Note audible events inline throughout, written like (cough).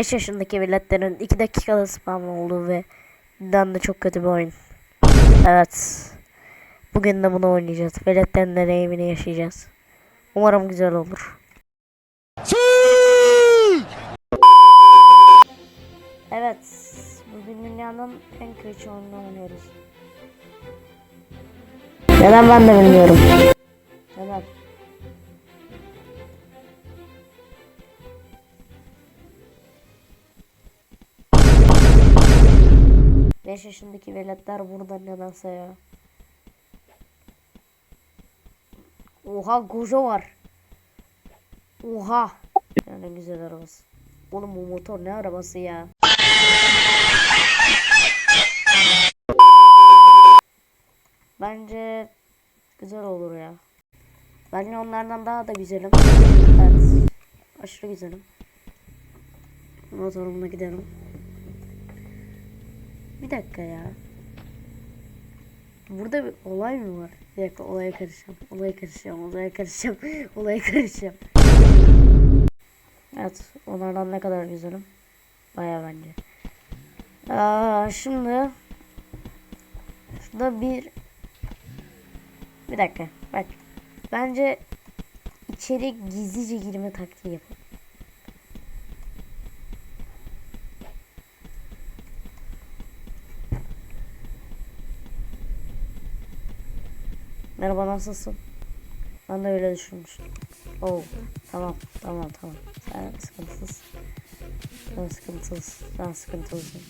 5 yaşındaki veletlerin 2 dakikada spam olduğu ve dan da çok kötü bir oyun. Evet. Bugün de bunu oynayacağız. Veletlerin deneyimini yaşayacağız. Umarım güzel olur. Evet. Bugün dünyanın en kötü oyununu oynuyoruz. Neden ben de bilmiyorum. 5 yaşındaki veletler burada nedense ya. Oha koca var. Oha. Yani güzel arabası. Oğlum bu motor ne arabası ya. Bence güzel olur ya. Ben onlardan daha da güzelim. Evet. Aşırı güzelim. Motorumla gidelim. Bir dakika ya. Burada bir olay mı var? Bir dakika olaya karışacağım. Olaya karışacağım. Olaya karışacağım. (laughs) olaya karışacağım. Evet. Onlardan ne kadar güzelim. Baya bence. Aa, şimdi Şurada bir Bir dakika bak Bence içeri gizlice girme taktiği yapalım. Merhaba nasılsın? Ben de öyle düşünmüştüm. Oh tamam tamam tamam. Sen sıkıntısız. Sen sıkıntısız. Sen sıkıntılısın.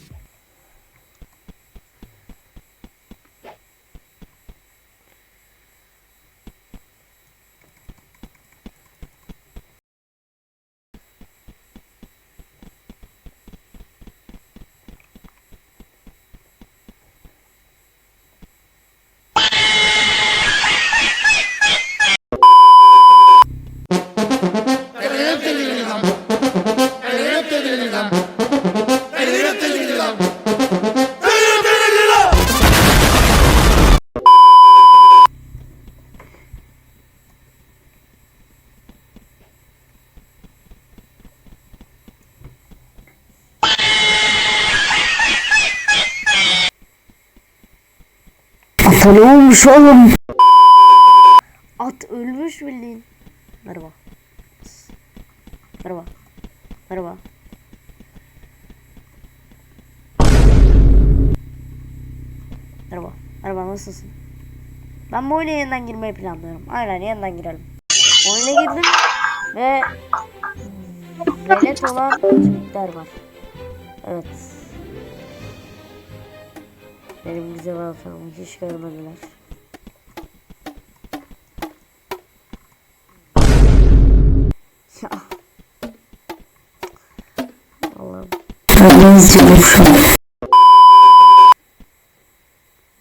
Ne olmuş oğlum? At ölmüş bildiğin. Merhaba. Merhaba. Merhaba. Merhaba. Merhaba nasılsın? Ben bu oyuna yeniden girmeyi planlıyorum. Aynen yeniden girelim. Oyuna girdim ve velet olan çocuklar var. Evet. Benim güzel ortamımı hiç görmediler. Ya.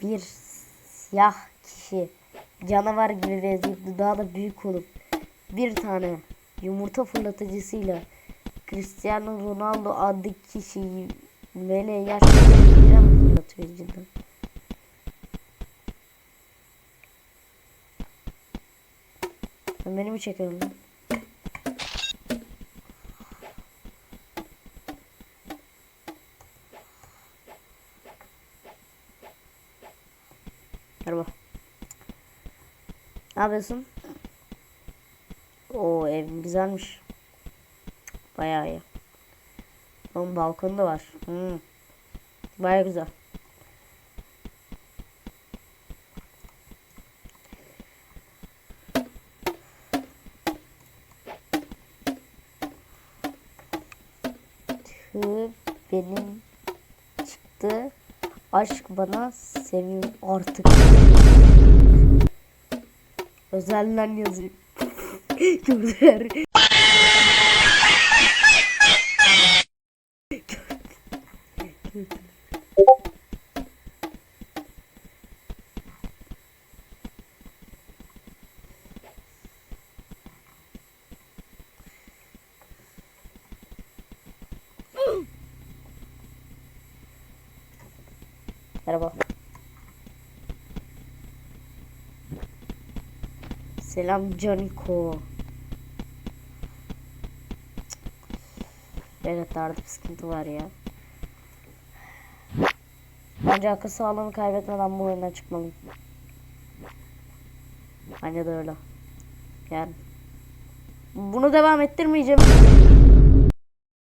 Bir siyah kişi canavar gibi benzeyip daha da büyük olup bir tane yumurta fırlatıcısıyla Cristiano Ronaldo adlı kişiyi böyle yaşlı cidden? Sen beni mi çekiyorsun lan? Merhaba. Ne yapıyorsun? Oo evin güzelmiş. Bayağı iyi. Onun balkonu da var. Hmm. Bayağı güzel. Tüh benim çıktı. Aşk bana sevim artık. Özelden yazayım. (laughs) Çok Merhaba. Selam Caniko. Beyletlerde bir sıkıntı var ya. Bence akıl sağlığımı kaybetmeden bu oyundan çıkmalıyım. Bence de öyle. Yani bunu devam ettirmeyeceğim.